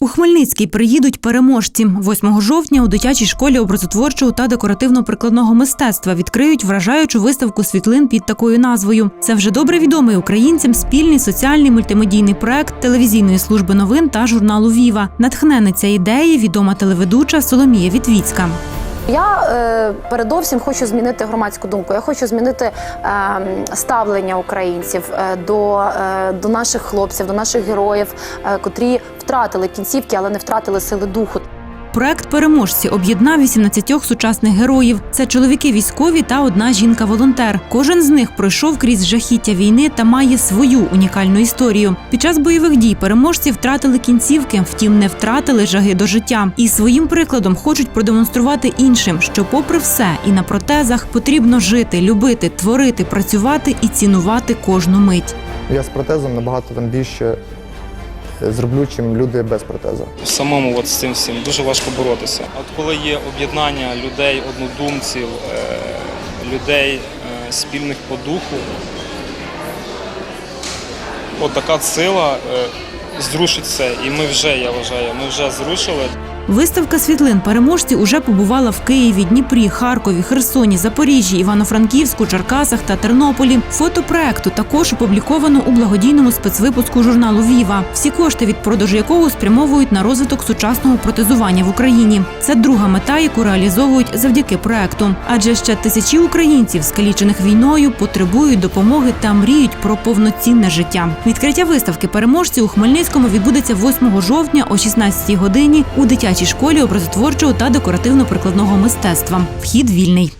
У Хмельницький приїдуть переможці. 8 жовтня у дитячій школі образотворчого та декоративно-прикладного мистецтва відкриють вражаючу виставку світлин під такою назвою. Це вже добре відомий українцям спільний соціальний мультимедійний проект телевізійної служби новин та журналу Віва. Натхненниця ідеї відома телеведуча Соломія Вітвіцька. Я е, передовсім хочу змінити громадську думку. Я хочу змінити е, ставлення українців е, до, е, до наших хлопців, до наших героїв, е, котрі втратили кінцівки, але не втратили сили духу. Проект переможці об'єднав 18 сучасних героїв. Це чоловіки військові та одна жінка-волонтер. Кожен з них пройшов крізь жахіття війни та має свою унікальну історію. Під час бойових дій переможці втратили кінцівки, втім не втратили жаги до життя. І своїм прикладом хочуть продемонструвати іншим, що, попри все, і на протезах потрібно жити, любити, творити, працювати і цінувати кожну мить. Я з протезом набагато там більше зроблю, чим люди без протеза. самому от з цим всім дуже важко боротися. От коли є об'єднання людей, однодумців, е, людей е, спільних по духу, от така сила е, зрушить все. І ми вже, я вважаю, ми вже зрушили. Виставка світлин переможці уже побувала в Києві, Дніпрі, Харкові, Херсоні, Запоріжжі, Івано-Франківську, Черкасах та Тернополі. Фото проекту також опубліковано у благодійному спецвипуску журналу Віва. Всі кошти від продажу якого спрямовують на розвиток сучасного протезування в Україні. Це друга мета, яку реалізовують завдяки проекту. Адже ще тисячі українців, скалічених війною, потребують допомоги та мріють про повноцінне життя. Відкриття виставки переможці у Хмельницькому відбудеться 8 жовтня о 16 годині у дитячій школі образотворчого та декоративно-прикладного мистецтва. Вхід вільний.